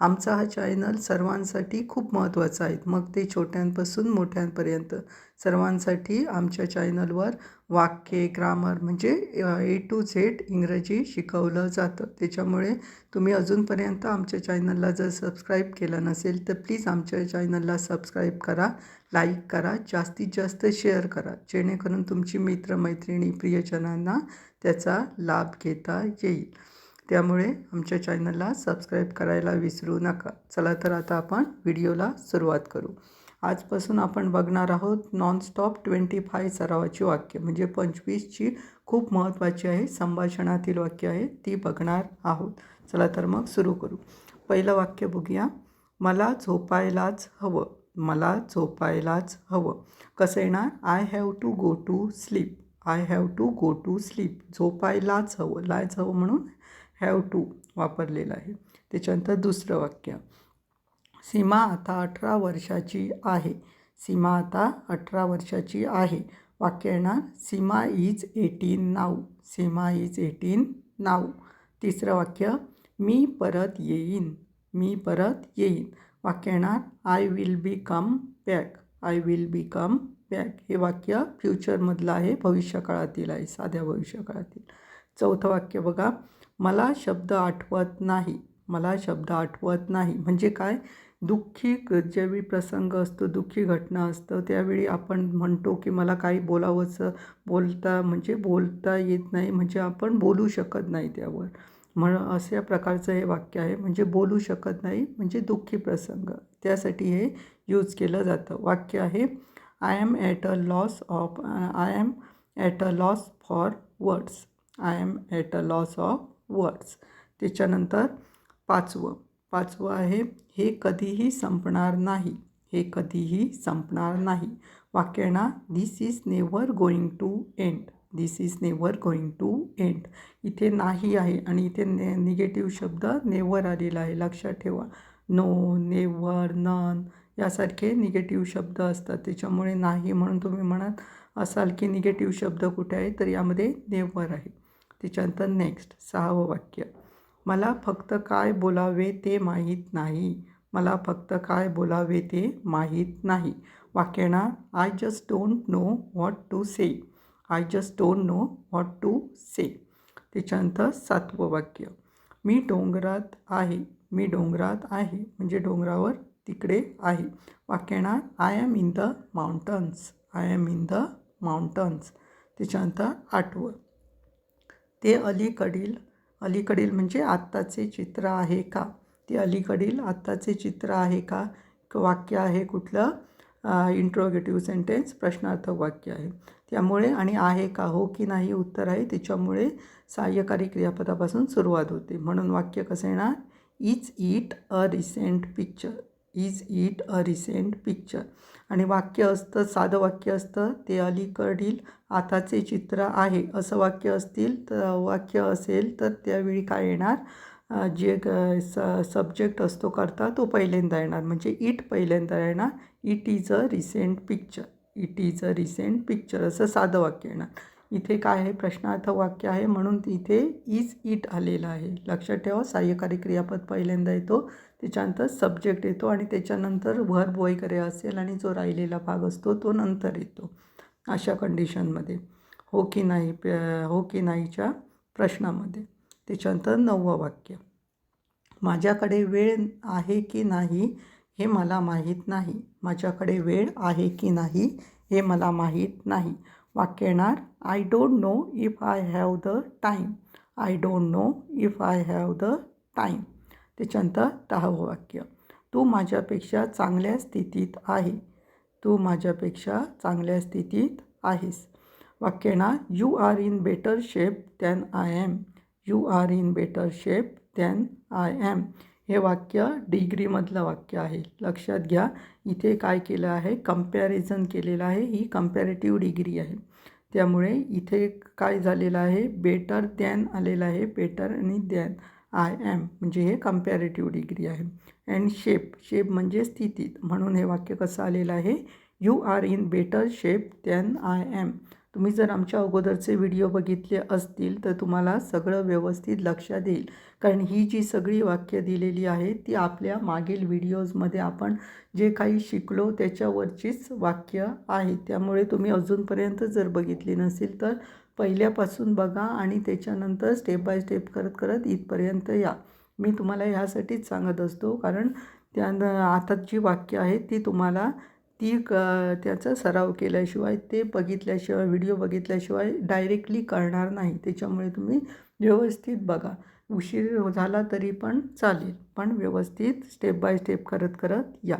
आमचा हा चॅनल सर्वांसाठी खूप महत्त्वाचा आहे. मग ते छोट्यांपासून मोठ्यांपर्यंत सर्वांसाठी आमच्या चॅनलवर वाक्य ग्रामर म्हणजे ए टू झेड इंग्रजी शिकवलं जातं. त्याच्यामुळे तुम्ही अजूनपर्यंत आमच्या चॅनलला जर सबस्क्राईब केलं नसेल तर प्लीज आमच्या चॅनलला सबस्क्राईब करा लाईक करा जास्तीत जास्त शेअर करा. जेणेकरून तुमची मित्रमैत्रिणी प्रियजनांना त्याचा लाभ घेता येईल. त्यामुळे आमच्या चॅनलला सबस्क्राईब करायला विसरू नका. चला तर आता आपण व्हिडिओला सुरुवात करू. आजपासून आपण बघणार आहोत नॉनस्टॉप ट्वेंटी फाय सरावाची वाक्य. म्हणजे पंचवीसची खूप महत्त्वाची आहे संभाषणातील वाक्य आहे ती बघणार आहोत. चला तर मग सुरू करू. पहिलं वाक्य बघूया. मला झोपायलाच हवं. मला झोपायलाच हवं. कसं येणार? I have to go to sleep I have to go to sleep झोपायलाच हवं. लायच हवं म्हणून हॅव टू वापरलेलं आहे. त्याच्यानंतर दुसरं वाक्य. सीमा आता अठरा वर्षाची आहे. सीमा आता अठरा वर्षाची आहे. वाक्य येणार Seema is eighteen now Seema is eighteen now तिसरं वाक्य मी परत येईन. मी परत येईन. वाक्य येणार I will be come back I will be come back हे वाक्य फ्युचरमधलं आहे भविष्यकाळातील आहे साध्या भविष्यकाळातील. चौथं वाक्य बघा. मला शब्द आठवत नाही. मला शब्द आठवत नाही. म्हणजे काय? दुःखी ज्यावेळी प्रसंग असतो दुःखी घटना असतं त्यावेळी आपण म्हणतो की मला काही बोलावंचं बोलता म्हणजे बोलता येत नाही. म्हणजे आपण बोलू शकत नाही त्यावर. म्हण अशा प्रकारचं हे वाक्य आहे. म्हणजे बोलू शकत नाही म्हणजे दुःखी प्रसंग. त्यासाठी हे यूज केलं जातं. वाक्य आहे I am at a loss of I am at a loss for words I am at a loss of words त्याच्यानंतर पाचवं. पाचवं आहे हे कधीही संपणार नाही. हे कधीही संपणार नाही. वाक्य येणार is never going to end this is never going to end इथे नाही आहे आणि इथे ने निगेटिव्ह शब्द नेवर आलेला आहे. लक्षात ठेवा. नो नेवर नन यासारखे निगेटिव्ह शब्द असतात. त्याच्यामुळे नाही म्हणून तुम्ही म्हणत असाल की निगेटिव्ह शब्द कुठे आहे? तर यामध्ये नेवर आहे. त्याच्यानंतर नेक्स्ट सहावं वाक्य. मला फक्त काय बोलावे ते माहीत नाही. मला फक्त काय बोलावे ते माहीत नाही. वाक्य I just don't know what to say I just don't know what to say त्याच्यानंतर सातवं वाक्य. मी डोंगरात आहे. मी डोंगरात आहे. म्हणजे डोंगरावर तिकडे आहे. वाक्य I am in the mountains I am in the mountains त्याच्यानंतर आठवं. ते अलीकडील अलीकडील म्हणजे आत्ताचे चित्र आहे का? ते अलीकडील आत्ताचे चित्र आहे का? वाक्य आहे कुठलं? इंट्रोगेटिव्ह सेंटेन्स प्रश्नार्थक वाक्य आहे. त्यामुळे आणि आहे का हो की नाही उत्तर आहे. त्याच्यामुळे सहाय्यकारी क्रियापदापासून सुरुवात होते. म्हणून वाक्य कसं येणार? Is it a recent picture is it a recent picture आणि वाक्य असतं साधं वाक्य असतं ते अलीकडील आताचे चित्र आहे. असं वाक्य असतील तर वाक्य असेल तर त्यावेळी काय येणार? जे स सब्जेक्ट असतो करता तो पहिल्यांदा येणार. म्हणजे इट पहिल्यांदा येणार. It is a recent picture it is a recent picture असं साधं वाक्य येणार. इथे काय आहे? प्रश्नार्थ वाक्य आहे म्हणून इथे इज इट आलेलं आहे. लक्षात ठेवा सहाय्यकारी क्रियापद पहिल्यांदा येतो त्याच्यानंतर सब्जेक्ट येतो आणि त्याच्यानंतर व्हर्ब वगैरे असेल आणि जो राहिलेला भाग असतो तो नंतर येतो अशा कंडिशनमध्ये हो की नाही हो की नाहीच्या प्रश्नामध्ये. त्याच्यानंतर नववं वाक्य. माझ्याकडे वेळ आहे की नाही हे मला माहीत नाही. माझ्याकडे वेळ आहे की नाही हे मला माहीत नाही. वाक्य येणार I don't know if I have the time I don't know if I have the time त्याच्यानंतर दहावं वाक्य तू माझ्यापेक्षा चांगल्या स्थितीत आहे. तू माझ्यापेक्षा चांगल्या स्थितीत आहेस. वाक्य येणार you are in better shape than I am you are in better shape than I am हे वाक्य डिग्रीमधलं वाक्य आहे. लक्षात घ्या इथे काय केलं आहे? कंपॅरिझन केलेलं आहे. ही कम्पॅरेटिव्ह डिग्री आहे. त्यामुळे इथे काय झालेलं आहे? बेटर दॅन आलेलं आहे. बेटर आणि दॅन आय ॲम म्हणजे हे कम्पॅरेटिव्ह डिग्री आहे. अँड शेप शेप म्हणजे स्थितीत म्हणून हे वाक्य कसं आलेलं आहे? You are in better shape than I am तुम्ही जर आमच्या अगोदरचे व्हिडिओ बघितले असतील तर तुम्हाला सगळं व्यवस्थित लक्षात येईल. कारण ही जी सगळी वाक्य दिलेली आहे ती आपल्या मागील व्हिडिओजमध्ये आपण जे काही शिकलो त्याच्यावरचीच वाक्य आहेत त्यामुळे तुम्ही अजूनपर्यंत जर बघितली नसेल तर पहिल्यापासून बघा आणि त्याच्यानंतर स्टेप बाय स्टेप करत करत इथपर्यंत या. मी तुम्हाला ह्यासाठीच सांगत असतो कारण त्या आता जी वाक्य आहेत ती तुम्हाला ती क त्याचा सराव केल्याशिवाय ते बघितल्याशिवाय व्हिडिओ बघितल्याशिवाय डायरेक्टली कळणार नाही. त्याच्यामुळे तुम्ही व्यवस्थित बघा. उशीर झाला तरी पण चालेल पण व्यवस्थित स्टेप बाय स्टेप करत करत या.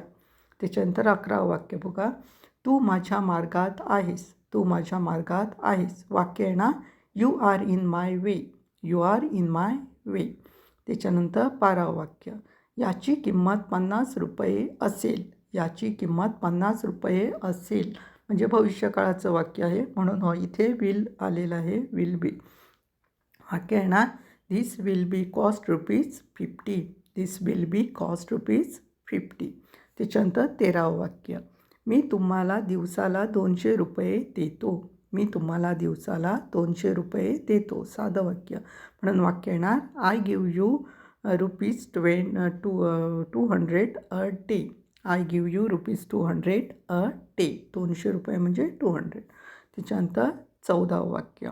त्याच्यानंतर अकरावं वाक्य बघा. तू माझ्या मार्गात आहेस. तू माझ्या मार्गात आहेस. वाक्य आहे ना? You are in my way you are in my way त्याच्यानंतर बारावं वाक्य. याची किंमत पन्नास रुपये असेल. याची किंमत पन्नास रुपये असेल. म्हणजे भविष्यकाळाचं वाक्य आहे. म्हणून हो इथे विल आलेलं आहे. विल बी वाक्य येणार this will be cost rupees fifty this will be cost rupees fifty त्याच्यानंतर तेरावं वाक्य. मी तुम्हाला दिवसाला दोनशे रुपये देतो. मी तुम्हाला दिवसाला दोनशे रुपये देतो. साधं वाक्य. म्हणून वाक्य येणार I give you rupees twenty two two hundred a day I give you rupees two hundred a day दोनशे रुपये म्हणजे टू हंड्रेड त्याच्यानंतर चौदावं वाक्य.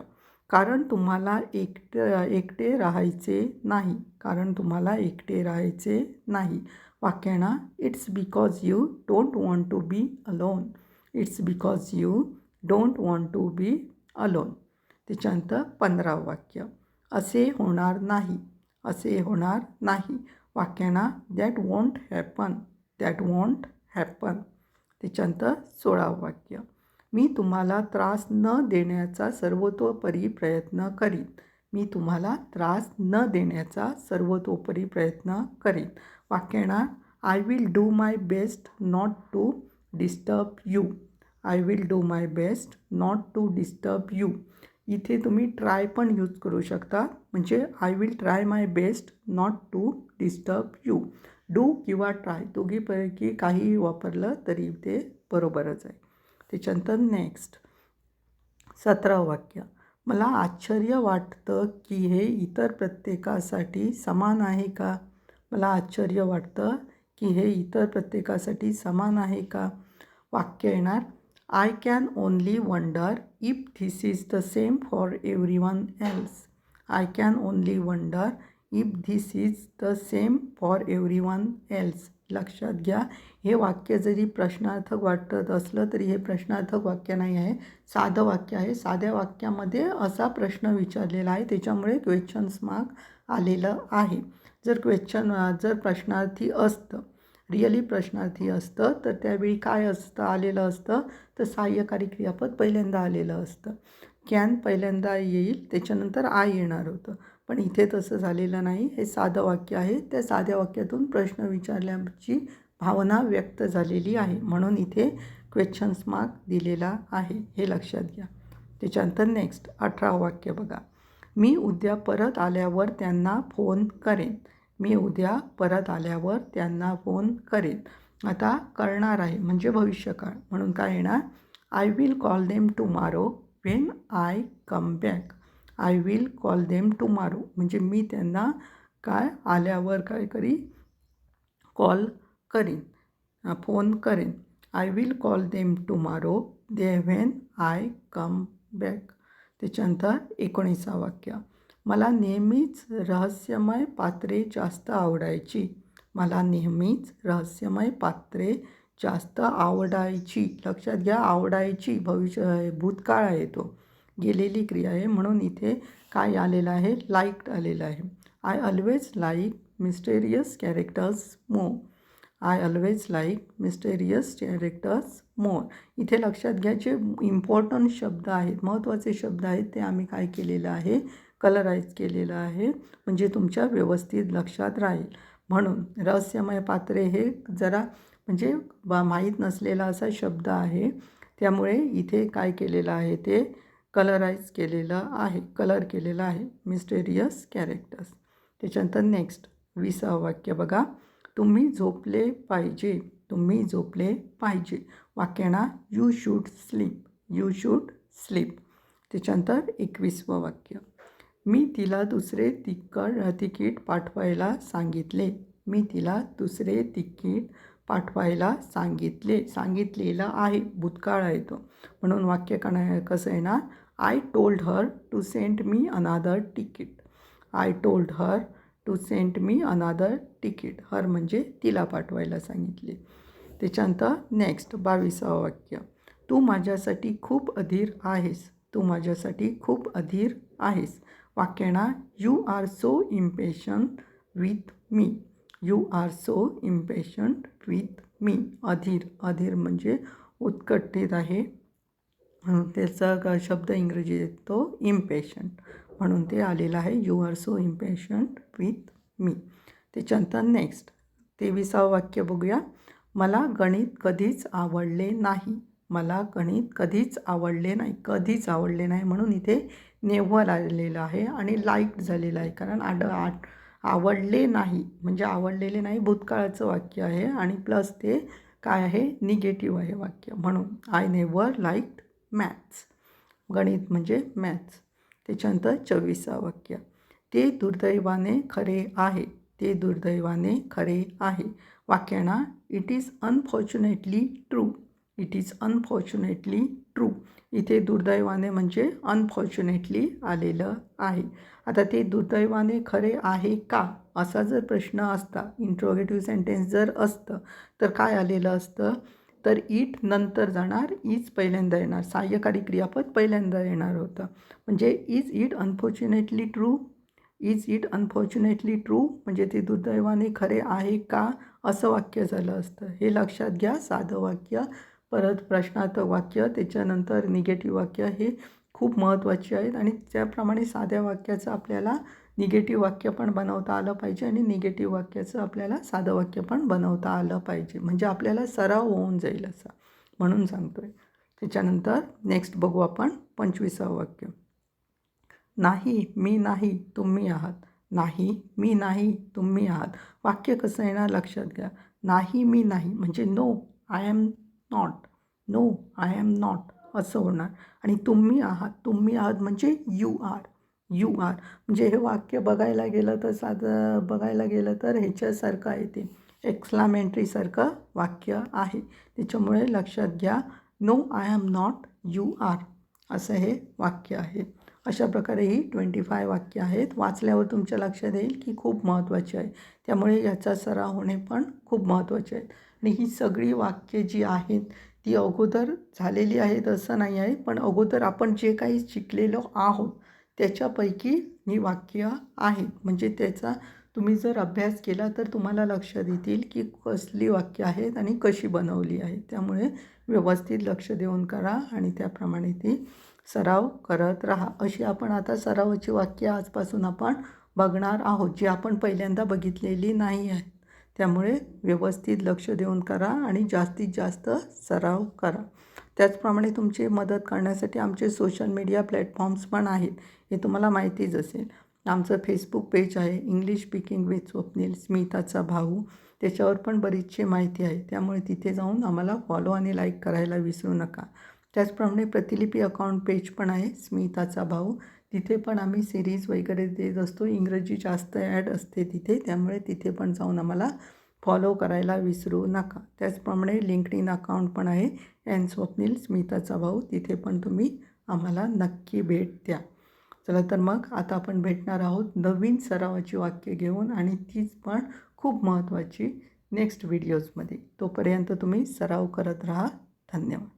कारण तुम्हाला एकटे एकटे राहायचे नाही. कारण तुम्हाला एकटे राहायचे नाही. वाक्यना it's because you don't want to be alone it's because you don't want to be alone त्याच्यानंतर पंधरावं वाक्य. असे होणार नाही. असे होणार नाही. वाक्याना that won't happen that won't happen. त्याच्यानंतर सोळावं वाक्य. मी तुम्हाला त्रास न देण्याचा सर्वतोपरी प्रयत्न करीन. मी तुम्हाला त्रास न देण्याचा सर्वतोपरी प्रयत्न करीन. वाक्याना I will do my best not to disturb you I will do my best not to disturb you इथे तुम्ही ट्राय पण यूज करू शकता. म्हणजे I will try my best not to disturb you do किंवा ट्राय दोघीपैकी काहीही वापरलं तरी ते बरोबरच आहे. त्याच्यानंतर नेक्स्ट सतरा वाक्य. मला आश्चर्य वाटतं की हे इतर प्रत्येकासाठी समान आहे का? मला आश्चर्य वाटतं की हे इतर प्रत्येकासाठी समान आहे का? वाक्य येणार I can only wonder if this is the same for everyone else I can only wonder if this is the same for everyone else लक्षात घ्या. हे वाक्य जरी प्रश्नार्थक वाटत असलं तरी हे प्रश्नार्थक वाक्य नाही आहे. साधं वाक्य आहे. साध्या वाक्यामध्ये असा प्रश्न विचारलेला आहे. त्याच्यामुळे क्वेश्चन्स मार्क आलेलं आहे. जर क्वेश्चन जर प्रश्नार्थी असतं रिअली प्रश्नार्थी असतं तर त्यावेळी काय असतं आलेलं असतं? तर सहाय्यकारी क्रियापद पहिल्यांदा आलेलं असतं. कॅन पहिल्यांदा येईल त्याच्यानंतर आय येणार होतं. पण इथे तसं झालेलं नाही. हे साधं वाक्य आहे. त्या साध्या वाक्यातून प्रश्न विचारल्याची भावना व्यक्त झालेली आहे. म्हणून इथे क्वेश्चन्स मार्क दिलेला आहे. हे लक्षात घ्या. त्याच्यानंतर नेक्स्ट अठरावं वाक्य बघा. मी उद्या परत आल्यावर त्यांना फोन करेन. मी उद्या परत आल्यावर त्यांना फोन करेन. आता करणार आहे. म्हणजे भविष्यकाळ. म्हणून काय येणार? I will call them tomorrow when I come back I will call them tomorrow म्हणजे मी त्यांना काय आल्यावर काय करी कॉल करीन फोन करेन. I will call them tomorrow they when I come back त्याच्यानंतर एकोणीसा वाक्य. मला नेहमीच रहस्यमय पात्रे जास्त आवडायची. मला नेहमीच रहस्यमय पात्रे जास्त आवडायची. लक्षात घ्या आवडायची. भविष्य भूतकाळ आहे तो. गेलेली क्रिया आहे. म्हणून इथे काय आलेलं आहे? लाईक आलेलं आहे. I always like mysterious characters more I always like mysterious characters more इथे लक्षात घ्या जे इम्पॉर्टंट शब्द आहेत महत्त्वाचे शब्द आहेत ते आम्ही काय केलेलं आहे? कलराईज केलेलं आहे. म्हणजे तुमच्या व्यवस्थित लक्षात राहील. म्हणून रहस्यमय पात्रे हे जरा म्हणजे माहीत नसलेला असा शब्द आहे. त्यामुळे इथे काय केलेलं आहे ते कलराईज केलेलं आहे कलर केलेलं आहे मिस्टेरियस कॅरेक्टर्स त्याच्यानंतर नेक्स्ट विसावं वाक्य बघा. तुम्ही झोपले पाहिजे तुम्ही झोपले पाहिजे. वाक्यांना you should sleep you should sleep त्याच्यानंतर एकवीसवं वाक्य. मी तिला दुसरे तिकट तिकीट पाठवायला सांगितले. मी तिला दुसरे तिकीट पाठवायला सांगितले. सांगितलेलं आहे. भूतकाळ आहे तो. म्हणून वाक्य कणा कसं आहे ना I told her to sent me another ticket I told her to sent me another ticket her म्हणजे तिला पाठवायला सांगितले. त्याच्यानंतर नेक्स्ट बावीसावं वाक्य. तू माझ्यासाठी खूप अधीर आहेस. तू माझ्यासाठी खूप अधीर आहेस. वाक्याना you are so impatient with me you are so impatient with me अधीर अधीर म्हणजे उत्कटित आहे. म्हणून त्याचा ग- शब्द इंग्रजी येतो इम्पेशंट म्हणून ते आलेलं आहे you are so impatient with me त्याच्यानंतर नेक्स्ट तेविसावं वाक्य बघूया. मला गणित कधीच आवडले नाही. मला गणित कधीच आवडले नाही. कधीच आवडले नाही म्हणून इथे नेव्हर आलेलं आहे आणि लाइट झालेलं आहे. कारण आड आठ आवडले नाही. म्हणजे आवडलेले नाही भूतकाळाचं वाक्य आहे आणि प्लस ते काय आहे? निगेटिव्ह आहे वाक्य. म्हणून आय नेव्हर लाईक मॅथ्स. गणित म्हणजे मॅथ्स. त्याच्यानंतर चोवीसा वाक्य. ते दुर्दैवाने खरे आहे. ते दुर्दैवाने खरे आहे. वाक्यांना it is unfortunately true it is unfortunately true इथे दुर्दैवाने म्हणजे अनफॉर्च्युनेटली आलेलं आहे. आता ते दुर्दैवाने खरे आहे का? असा जर प्रश्न असता इंट्रोगेटिव्ह सेंटेन्स जर असतं तर काय आलेलं असतं? तर इट नंतर जाणार इज पहिल्यांदा येणार. सहाय्यकारी क्रियापद पहिल्यांदा येणार होतं. म्हणजे is it unfortunately true is it unfortunately true म्हणजे ते दुर्दैवाने खरे आहे का असं वाक्य झालं असतं. हे लक्षात घ्या साधं वाक्य. परत प्रश्नार्थक वाक्य त्याच्यानंतर निगेटिव्ह वाक्य हे खूप महत्त्वाचे आहेत. आणि त्याप्रमाणे साध्या वाक्याचं आपल्याला निगेटिव्ह वाक्य पण बनवता आलं पाहिजे आणि निगेटिव्ह वाक्याचं आपल्याला साधं वाक्य पण बनवता आलं पाहिजे. म्हणजे आपल्याला सराव होऊन जाईल असा म्हणून सांगतो आहे त्याच्यानंतर नेक्स्ट बघू आपण पंचवीसावं वाक्य. नाही मी नाही तुम्ही आहात. नाही मी नाही तुम्ही आहात. वाक्य कसं येणार लक्षात घ्या. नाही मी नाही. म्हणजे no I am not no I am not असं होणार. आणि तुम्ही आहात. तुम्ही आहात म्हणजे यू आर यू आर. म्हणजे हे वाक्य बघायला गेलं तर साधं बघायला गेलं तर ह्याच्यासारखं आहे ते. एक्सलामेंट्रीसारखं वाक्य आहे. त्याच्यामुळे लक्षात घ्या. No I am not you are असं हे वाक्य आहे. अशा प्रकारे ही ट्वेंटी फाय वाक्य आहेत. वाचल्यावर तुमच्या लक्षात येईल की खूप महत्त्वाची आहे. त्यामुळे याचा सराव होणे पण खूप महत्त्वाचे आहेत. आणि ही सगळी वाक्य जी आहेत ती अगोदर झालेली आहेत असं नाही आहे पण अगोदर आपण जे काही शिकलेलो आहोत त्याच्यापैकी ही वाक्य आहेत म्हणजे त्याचा तुम्ही जर अभ्यास केला तर तुम्हाला लक्षात येतील की कसली वाक्य आहेत आणि कशी बनवली आहेत त्यामुळे व्यवस्थित लक्ष देऊन करा आणि त्याप्रमाणे ती सराव करत राहा. अशी आपण आता सरावाची वाक्य आजपासून आपण बघणार आहोत जी आपण पहिल्यांदा बघितलेली नाही आहेत त्यामुळे व्यवस्थित लक्ष देऊन करा आणि जास्तीत जास्त सराव करा. त्याचप्रमाणे तुमची मदत करण्यासाठी आमचे सोशल मीडिया प्लॅटफॉर्म्स पण आहेत. हे तुम्हाला माहितीच असेल. आमचं फेसबुक पेज आहे इंग्लिश स्पीकिंग विथ स्वप्नील स्मिताचा भाऊ. त्याच्यावर पण बरीचशी माहिती आहे. त्यामुळे तिथे जाऊन आम्हाला फॉलो आणि लाईक करायला विसरू नका. त्याचप्रमाणे प्रतिलिपी अकाउंट पेज पण आहे स्मिताचा भाऊ. तिथे पण आम्ही सिरीज वगैरे देत असतो. इंग्रजी जास्त ॲड असते तिथे. त्यामुळे तिथे पण जाऊन आम्हाला फॉलो करायला विसरू नका. त्याचप्रमाणे लिंकडिन अकाउंट पण आहे. एन स्वप्नील स्मिताचा भाऊ. तिथे पण तुम्ही आम्हाला नक्की भेट द्या. चला तर मग आता आपण भेटणार आहोत नवीन सरावाची वाक्य घेऊन आणि तीच पण खूप महत्त्वाची नेक्स्ट व्हिडिओजमध्ये तोपर्यंत तुम्ही सराव करत राहा. धन्यवाद.